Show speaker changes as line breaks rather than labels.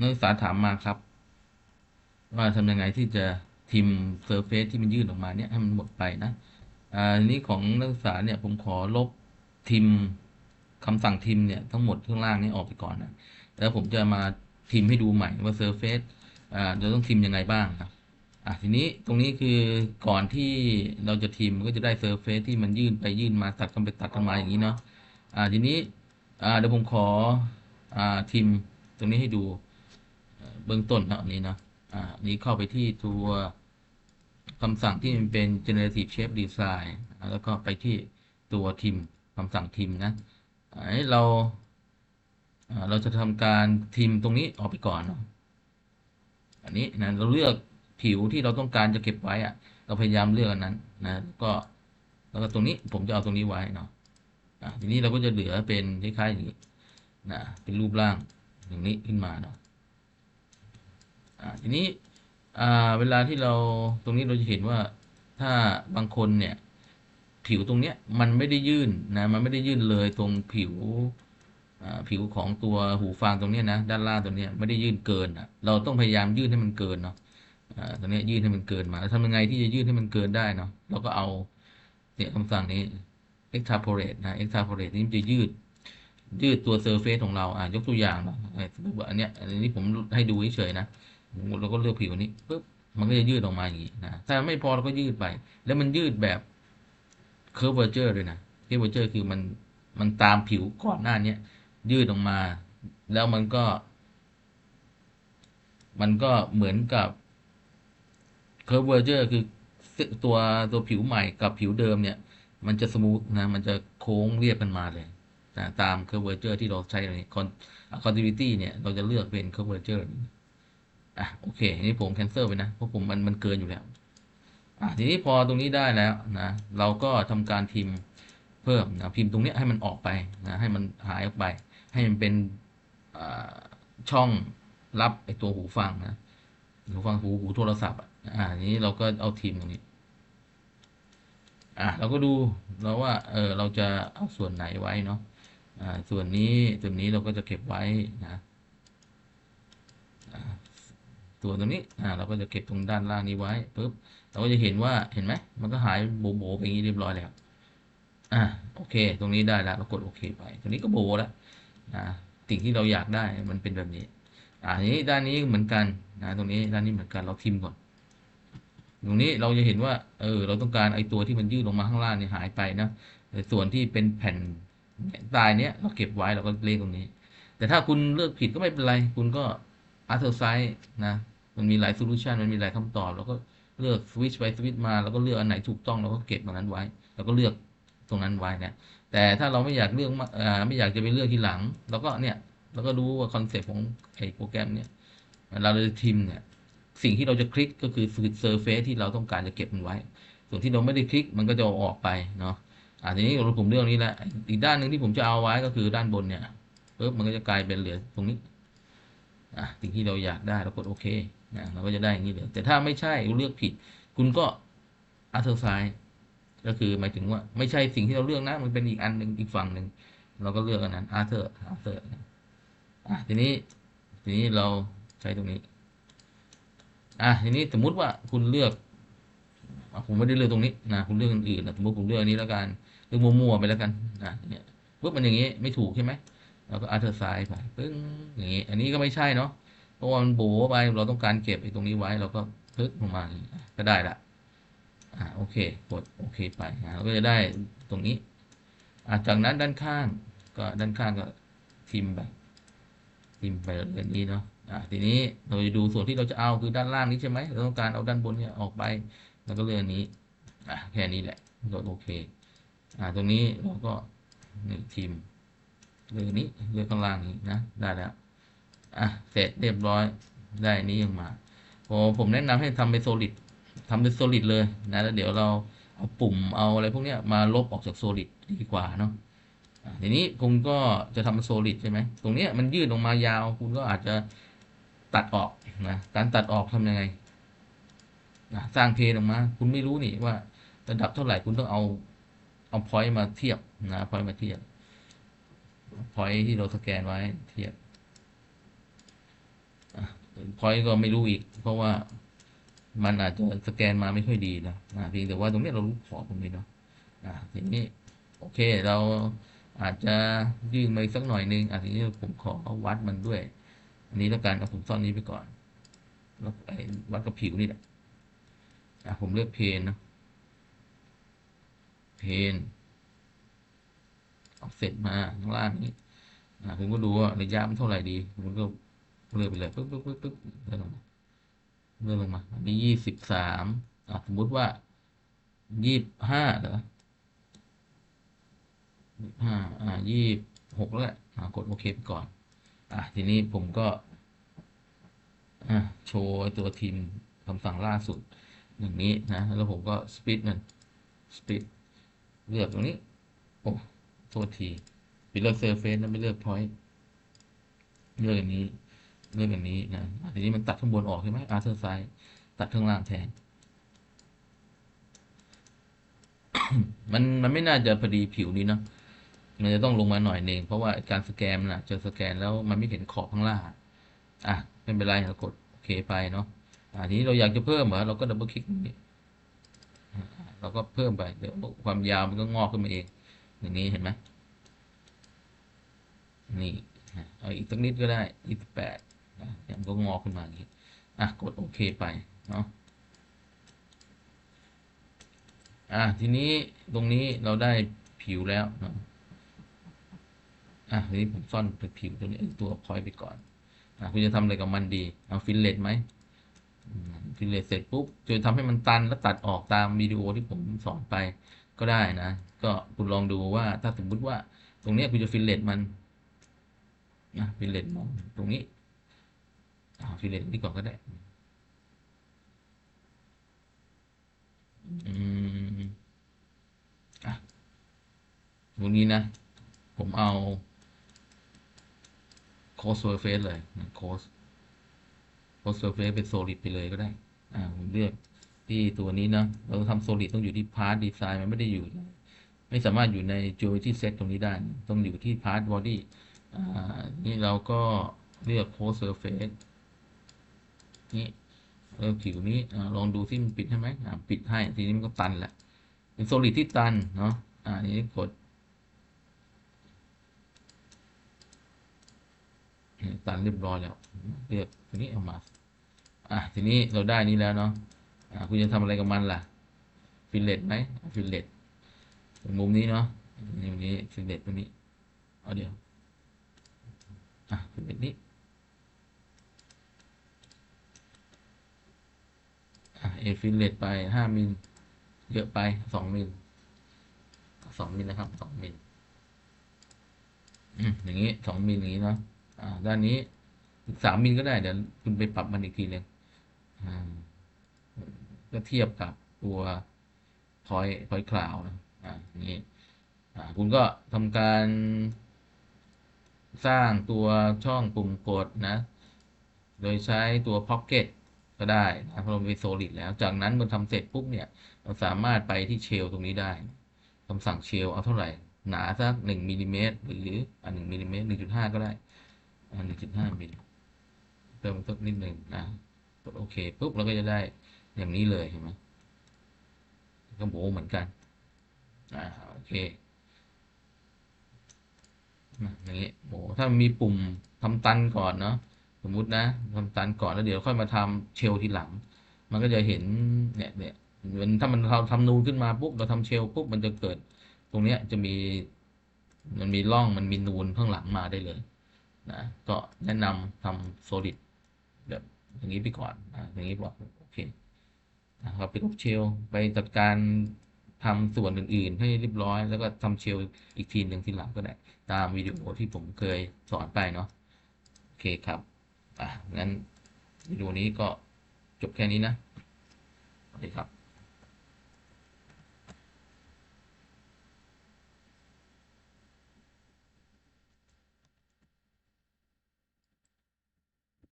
นักศึกษาถามมาครับ ว่าทำยังไงที่จะทิมเซอร์เฟซที่มันยื่นออกมาเนี่ยให้มันหมดไปนะอ่าทีนี้ของนักศึกษาเนี่ยผมขอลบทิมคำสั่งทิมเนี่ยทั้งหมดข้างล่างนี้ออกไปก่อนนะแล้วผมจะมาทิมให้ดูใหม่ว่าเซอร์เฟซอ่าจะต้องทิมยังไงบ้างครับอะทีนี้ตรงนี้คือก่อนที่เราจะทิมก็จะได้เซอร์เฟซที่มันยื่นไปยื่นมาตัดกันไปตัดกันมาอย่างนี้เนาะอ่าทีนี้อ่าเดี๋ยวผมขออ่าทิม ตรงนี้ให้ดูเบื้องต้นนะอันนี้นะอ่านี้เข้าไปที่ตัวคำสั่งที่มันเป็น generative shape design แล้วก็ไปที่ตัวทิมคำสั่งทิมนะอ่าให้เราอ่าเราจะทำการทิมตรงนี้ออกไปก่อนเนาะอันนี้นะเราเลือกผิวที่เราต้องการจะเก็บไว้อะเราพยายามเลือกอันนั้นนะก็แล้วก็ตรงนี้ผมจะเอาตรงนี้ไว้เนาะอะทีนี้เราก็จะเหลือเป็นคล้ายๆอย่างนี้นะเป็นรูปร่าง อย่างนี้ขึ้นมาเนาะอะทีนี้อ่าเวลาที่เราตรงนี้เราจะเห็นว่าถ้าบางคนเนี่ย ผิวตรงเนี้ยมันไม่ได้ยื่นนะมันไม่ได้ยื่นเลยตรงผิวอ่าผิวของตัวหูฟังตรงเนี้ยนะด้านล่างตรงเนี้ยไม่ได้ยื่นเกินอะเราต้องพยายามยื่นให้มันเกินเนาะอ่าตรงเนี้ยยื่นให้มันเกินมาแล้วทำยังไงที่จะยื่นให้มันเกินได้เนาะเราก็เอาเนี่ยคำสั่งนี้ extrapolate นะ extrapolate นี่มันจะยืด ยืดตัว surface ของเราอะยกตัวอย่างนะอ้สมมติว่าอันเนี้ยอันนี้ผมให้ดูเฉยๆนะเราก็เลือกผิวนี้ปุ๊บมันก็จะยืดออกมาอย่างนี้นะถ้าไม่พอเราก็ยืดไป แล้วมันยืดแบบ curvature ด้วยนะ curvature คือมันมันตามผิวก่อนหน้าเนี้ยยืดออกมา แล้วมันก็ มันก็เหมือนกับ curvature คือตัวตัวผิวใหม่กับผิวเดิมเนี่ย มันจะสมูทนะ มันจะโค้งเรียบกันมาเลย นะตาม curvature ที่เราใช้ใน continuity เนี่ย เราจะเลือกเป็น curvature อะโอเคอันนี้ผม cancel ไปนะ เพราะผมมันมันเกินอยู่แล้ว อะทีนี้พอตรงนี้ได้แล้วนะ เราก็ทำการพิมพ์เพิ่มนะพิมพ์ตรงเนี้ยให้มันออกไปนะให้มันหายออกไป ให้มันเป็นอ่าช่องรับไอตัวหูฟังนะหูฟังหูหูโทรศัพท์อะอ่านี้เราก็เอาทีมตรงนี้ อะเราก็ดูเราว่าเออเราจะเอาส่วนไหนไว้เนาะ ส่วนนี้ส่วนนี้เราก็จะเก็บไว้นะส่วนตรงนี้เราก็จะเก็บตรงด้านล่างนี้ไว้ปุ๊บเราก็จะเห็นว่าเห็นไหมมันก็หายโบโบไปอย่างนี้เรียบร้อยแล้วอ่าโอเค ตรงนี้ได้แล้วเรากดโอเคไป ตรงนี้ก็โบแล้วนะสิ่งที่เราอยากได้มันเป็นแบบนี้อ่านี้ด้านนี้เหมือนกันนะตรงนี้ด้านนี้เหมือนกันเราทิมก่อน ตรงนี้เราจะเห็นว่าเออเราต้องการไอ้ตัวที่มันยืดลงมาข้างล่างเนี่ยหายไปนะส่วนที่เป็นแผ่น ตายเนี้ยเราเก็บไว้เราก็เลขตรงนี้ แต่ถ้าคุณเลือกผิดก็ไม่เป็นไร คุณก็อัลเทอร์ไซส์นะ มันมีหลายโซลูชันมันมีหลายคำตอบเราก็เลือกสวิตช์ไปสวิตช์มาแล้วก็เลือกอันไหนถูกต้องเราก็เก็บตรงนั้นไว้แล้วก็เลือกตรงนั้นไว้นะแต่ถ้าเราไม่อยากเลือกอไม่อยากจะไปเลือกทีหลังเราก็เนี่ยเราก็รู้ว่าคอนเซ็ปต์ของไอ้โปรแกรมเนี่ยเราจะทิมเนี่ยสิ่งที่เราจะคลิกก็คือเซอร์เฟซที่เราต้องการจะเก็บมันไว้ ส่วนที่เราไม่ได้คลิกมันก็จะออกไปเนาะ อ่าทีนี้เราผมเลือกนี้แหล้วอีกด้านหนึ่งที่ผมจะเอาไว้ก็คือด้านบนเนี่ยปุ๊บมันก็จะกลายเป็นเหลือตรงนี้อะสิ่งที่เราอยากได้เรากดโอเคนะเราก็จะได้อย่างนี้เลยแต่ถ้าไม่ใช่เลือกผิด คุณก็อัลเทอร์ไซด์ก็คือหมายถึงว่าไม่ใช่สิ่งที่เราเลือกนะมันเป็นอีกอันหนึ่งอีกฝั่งหนึ่งเราก็เลือกอันนั้นอาร์เธอร์อาร์เธอร์อะทีนี้ทีนี้เราใช้ตรงนี้อะทีนี้สมมุติว่าคุณเลือกผมไม่ได้เลือกตรงนี้นะคุณเลือกอื่นๆนะสมมติผมเลือกอันนี้แล้วกัน เลือมั่วๆไปแล้วกันนะเนี่ยปุ๊บมันอย่างงี้ไม่ถูกใช่ไหมเราก็อัลเทอร์ไซด์ไปปึ้งอย่างงี้ อันนี้ก็ไม่ใช่เนาะเพราะว่ามันโบไปเราต้องการเก็บไอ้ตรงนี้ไว้เราก็พึกลงมาก็ได้ละอ่าโอเคกดโอเคไปอ่าเราก็จะได้ตรงนี้อ่าจากนั้นด้านข้างก็ด้านข้างก็ทิมไปทิมไปแบบนี้เนาะอ่าทีนี้เราจะดูส่วนที่เราจะเอาคือด้านล่างนี้ใช่ไหมเราต้องการเอาด้านบนเนี่ยออกไป แล้วก็เลือกอันนี้อ่าแค่นี้แหละกดโอเค อ่าตรงนี้เราก็นี่ทีมเลือกนี้เลือกข้างล่างนี้นะได้แล้วอะเสร็จเรียบร้อยได้นี้ยังมาโอ้ผมแนะนำให้ทำเป็นโซลิดทำเป็นโซลิดเลยนะแล้วเดี๋ยวเราเอาปุ่มเอาอะไรพวกเนี้ยมาลบออกจากโซลิดดีกว่าเนาะอะทีนี้คุณก็จะทำเป็นโซลิดใช่ไหมตรงเนี้ยมันยืดลงมายาว คุณก็อาจจะตัดออกนะการตัดออกทำยังไงนะสร้างเพลงออกมา คุณไม่รู้นี่ว่าระดับเท่าไหร่คุณต้องเอา เอาพอยต์มาเทียบนะพอยต์มาเทียบพอยต์ที่เราสแกนไว้เทียบพอยก็ไม่รู้อีก เพราะว่ามันอาจจะสแกนมาไม่ค่อยดีนะอ่าเพียงแต่ว่าตรงนี้เรารู้ขอบตรงนี้เนาะอ่าทีนี้โอเคเราอาจจะยื่นมาสักหน่อยนึงอะทีนี้ผมขอวัดมันด้วย อันนี้แล้วกันเอาผมซ่อนนี้ไปก่อนแล้ววัดกับผิวนี่แหละอะผมเลือกเพนนะ เพนออกเสร็จมาข้างล่างนี้อะผมก็ดูว่าระยะมันเท่าไหร่ดีผมก็เลื่อกไปเลยปึ๊บปึ๊บปึ๊บปึ๊บเลื่อนลงมาเลื่อนลงมาอันนี้ยี่สิบสามอะสมมุติว่ายี่สิบห้าเหรอห้าอ่ายี่หกแล้วแหละอ่ากดโอเคไปก่อน อะทีนี้ผมก็อะโชว์ตัวทีมคำสั่งล่าสุดอย่างนี้นะ แล้วผมก็สปีดมันสปีด เลือกตรงนี้ โอ้โทษทีไปเลือกเซอร์เฟสแล้วไม่เลือกพอยต์เลือกอย่างนี้ เลือกอย่างนี้นะอะทีนี้มันตัดข้างบนออกใช่ไหมอาร์เธอร์ไซด์ตัดข้างล่างแทน มันมันไม่น่าจะพอดีผิวนี้เนาะมันจะต้องลงมาหน่อยหนึ่งเพราะว่าการสแกนน่ะจะสแกนแล้วมันไม่เห็นขอบข้างล่างอะไม่เป็นไรเรากดโอเคไปเนาะอ่าทีนี้เราอยากจะเพิ่มเหรอเราก็ดับเบิลคลิกนี่อ่า เราก็เพิ่มไปเดี๋ยวความยาวมันก็งอกขึ้นมาเอง อย่างนี้เห็นไหมนี่เอาอีกสักนิดก็ได้ยี่สิบแปดนะเนี่ยมันก็งอกขึ้นมาอย่างนี้อะกดโอเคไปเนาะอะทีนี้ตรงนี้เราได้ผิวแล้วเนาะอะทีนี้ผมซ่อนผิวตัวนี้ตัวพอยไปก่อนอะคุณจะทำอะไรกับมันดี เอาฟิลเลตไหม ฟิลเลตเสร็จปุ๊บจะทำให้มันตันแล้วตัดออกตามวิดีโอที่ผมสอนไปก็ได้นะ ก็คุณลองดูว่าถ้าสมมุติว่าตรงนี้คุณจะฟิลเลตมันนะฟิลเลตมองตรงนี้อ่าฟิลเลตนี่ก่อนก็ได้อืมอะตรงนี้นะ ผมเอาโค้ดเซอร์เฟสเลยโค้ด โค้ดเซอร์เฟสเป็นโซลิดไปเลยก็ได้ อ่าผมเลือกที่ตัวนี้นะ เราทำโซลิดต้องอยู่ที่พาร์ทดีไซน์มันไม่ได้อยู่ ไม่สามารถอยู่ใน geometry set ตรงนี้ได้ ต้องอยู่ที่พาร์ทบอดี้อ่า นี่เราก็เลือกโค้ดเซอร์เฟสนี่เออผิวนี้อลองดูที่มันปิดให้ไหมอ่าปิดให้ ทีนี้มันก็ตันแหละ เป็นโซลิดที่ตันเนาะ อ่า นี้กด ตันเรียบร้อยแล้ว เรียกทีนี้เอามา อะทีนี้เราได้นี้แล้วเนาะอะคุณจะทำอะไรกับมันล่ะฟิลเลตไหมฟิลเลตมุมนี้เนาะนี่มุมนี้ฟิลเลตตรงนี้เอาเดี๋ยวอะฟิลเลตนี้อะเอฟิลเลตไปห้ามิลเยอะไปสองมิลสองมิลนะครับสองมิลอย่างนี้สองมิลอย่างนี้เนาะอ่าด้านนี้สามมิลก็ได้เดี๋ยวคุณไปปรับมันอีกทีหนึงอ่า ก็เทียบกับตัวพอยพอยคลาวนะอ่านี้อ่าคุณก็ทำการสร้างตัวช่องปุ่มกดนะ โดยใช้ตัว Pocket ก็ได้นะเพราะเราเป็นโซลิดแล้ว จากนั้นเมื่อทำเสร็จปุ๊บเนี่ย เราสามารถไปที่เชลตรงนี้ได้คำสั่งเชลเอาเท่าไหร่ หนาสักหนึ่งมิลลิเมตรหรืออันหนึ่งมิลลิเมตรหนึ่งจุดห้าก็ได้หนึ่งจุดห้ามิลเติมสักนิดหนึ่งนะ ดโอเคปุ๊บเราก็จะได้อย่างนี้เลยเห็นไหมก็โบเหมือนกันอ่าโอเคอย่างนี้โบถ้ามีปุ่มทำตันก่อนเนาะสมมุตินะทำตันก่อนแล้วเดี๋ยวค่อยมาทำเชลทีหลัง มันก็จะเห็นเนี่ยเนี่ยมันถ้ามันเราทำนูนขึ้นมาปุ๊บเราทำเชลปุ๊บมันจะเกิด ตรงเนี้ยจะมีมันมีร่องมันมีนูนข้างหลังมาได้เลยนะก็แนะนำทำ solid แบบ อย่างนี้ไปก่อนอย่างนี้บอกโอเคนะครับไปลบเชลไปจัดการทำส่วนอื่น ๆ ให้เรียบร้อย แล้วก็ทำเชลอีกทีหนึ่งทีหลังก็ได้ ตามวิดีโอที่ผมเคยสอนไปเนาะโอเคครับอะงั้นวิดีโอนี้ก็จบแค่นี้นะสวัสดีครับ